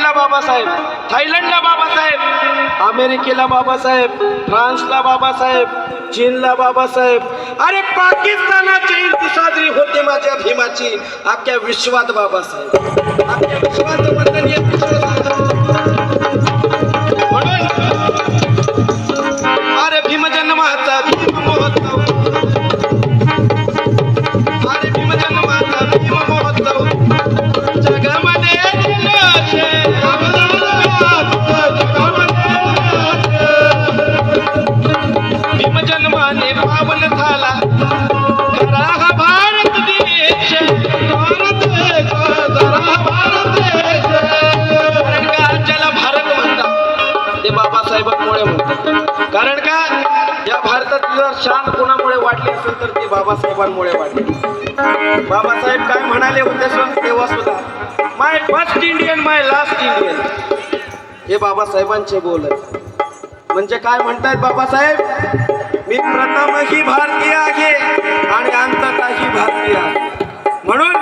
इंग्लंडला बाबासाहेब थायलंडला बाबासाहेब अमेरिकेला बाबासाहेब फ्रान्सला बाबासाहेब चीनला बाबासाहेब. अरे पाकिस्तानाची ईद साजरी होते माझ्या भीमाची. अख्ख्या विश्वात बाबासाहेब. अख्ख्या विश्वात कारण का या भारतात जर शान कोणामुळे वाटली असेल तर ती बाबासाहेबांमुळे वाटली बाबासाहेब काय म्हणाले होते तेव्हा सुद्धा my first Indian my last Indian हे बाबासाहेबांचे बोल आहे म्हणजे काय म्हणतायत बाबासाहेब? मी प्रथम ही भारतीय आहे आणि अंततही भारतीय म्हणून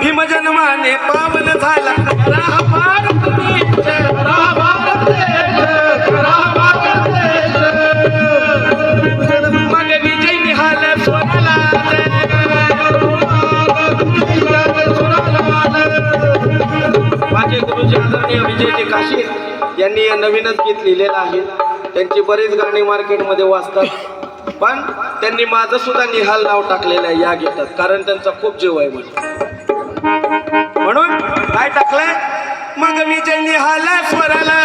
भीमजन्माने पावन झाला. माझे गुरुजी आदरणीय विजय काशीर यांनी नवीनच गीत लिहिलेलं आहे. त्यांची बरीच गाणी मार्केटमध्ये वाचतात पण त्यांनी माझं सुद्धा निहाल नाव टाकलेलं आहे या गीतात कारण त्यांचा खूप जीव आहे मला म्हणून काय टाकलंय? मग विजय निहाल स्वराला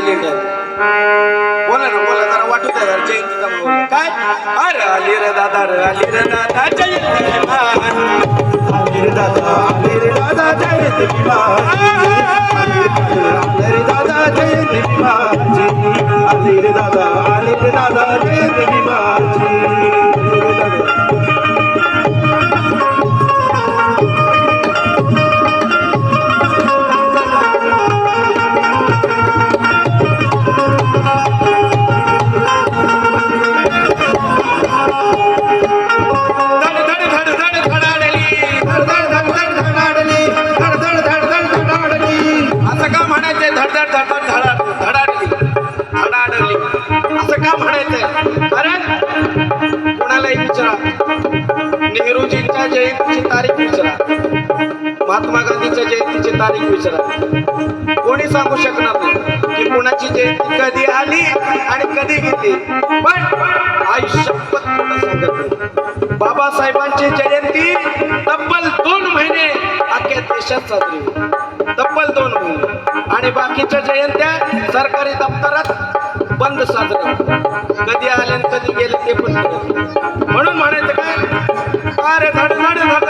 सायलेंट आहे बोला ना बोला जरा वाटू द्या जरा जयंतीचा बोला. काय? अरे आली रे दादा रे आली रे दादा जयंती विमान. आले रे दादा आले रे दादा जयंती विवाहाची आले रे दादा जयंती विवाहाची आले रे दादा आले रे दादा जयंती विवाहाची का म्हणायचंय. कारण कोणालाही विचारा. नेहरूजींच्या जयंतीची तारीख विचारा. महात्मा गांधीच्या जयंतीची तारीख विचारा. कोणी सांगू शकणार नाही की कुणाची जयंती कधी आली आणि कधी गेली पण आयुष्यपत सांगत बाबासाहेबांची जयंती तब्बल दोन महिने अख्ख्या देशात साजरी होते तब्बल दोन महिने. आणि बाकीच्या जयंत्या सरकारी दप्तरात बंद साजऱ्या कधी आले कधी गेले ते पण म्हणून म्हणायचं काय? अरे धड धड धड